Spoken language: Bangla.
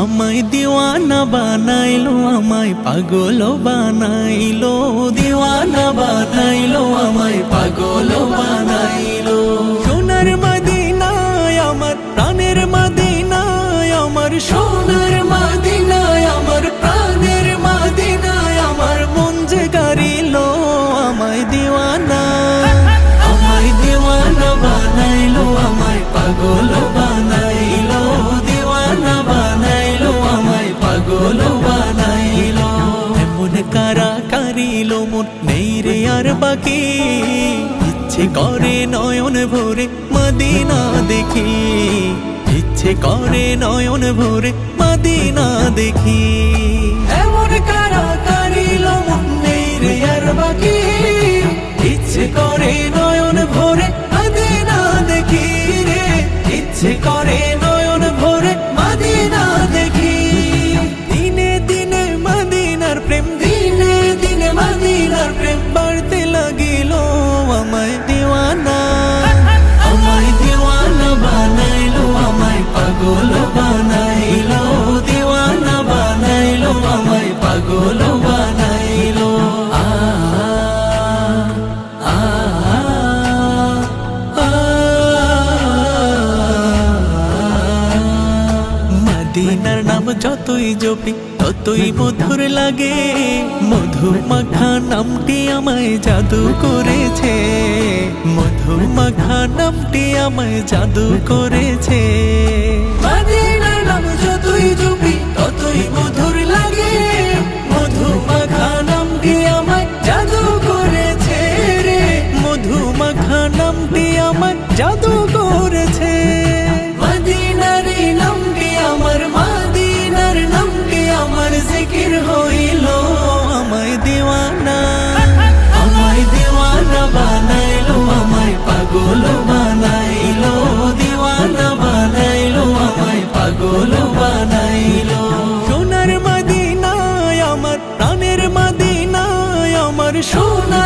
আমায় দিওয়ানা বানাইলো আমায় পাগল বানাইলো। দিওয়ানা বানাইলো আমায় পাগলো বানাইলো। কারা কারিলো মন। নেই রে আর বাকি। ইচ্ছে করে নয়ন ভরে মদিনা দেখি। ইচ্ছে করে নয়ন ভরে মদিনা দেখি। এমন কারা কারিলো মন? নেই রে আর বাকি। ইচ্ছে করে নয়ন ভরে মদিনা দেখি রে। ইচ্ছে করে মদিনার নাম যতই জপি, ততই মধুর লাগে। মধু মাখা নামটি আমায় জাদু করেছে। মধু মাখা নামটি আমায় জাদু করেছে। সোনা